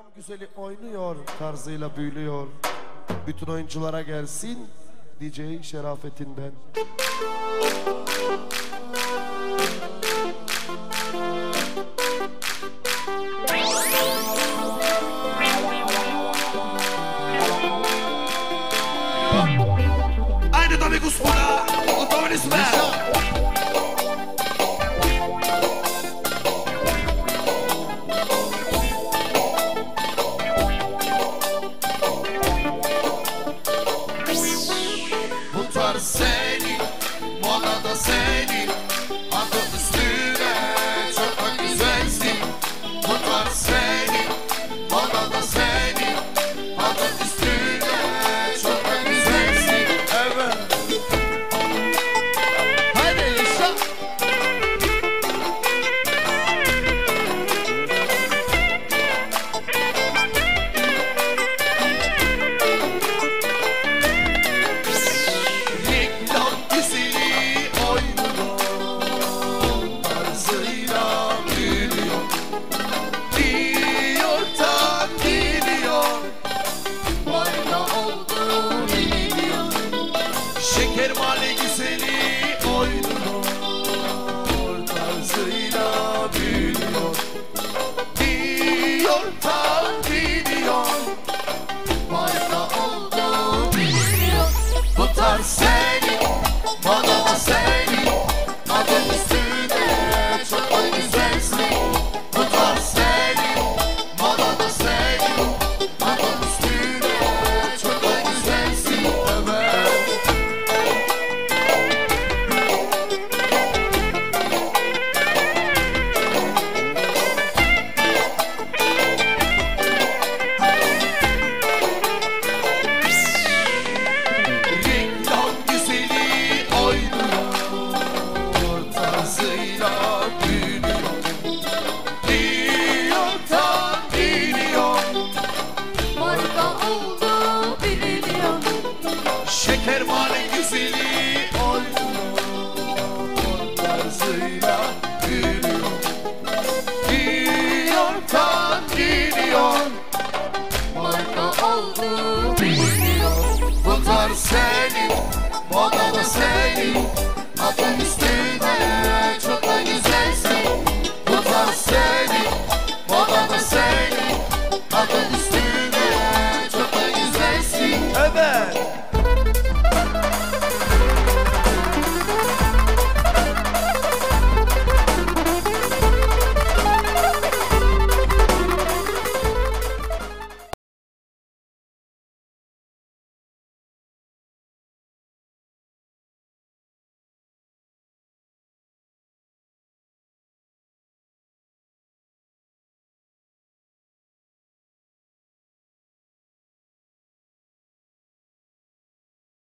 İslam güzeli oynuyor tarzıyla büyülüyor. Bütün oyunculara gelsin DJ şerafetinden. Aynı tabi kusmada, o tabi. você Male güzeli oydur Brasilia.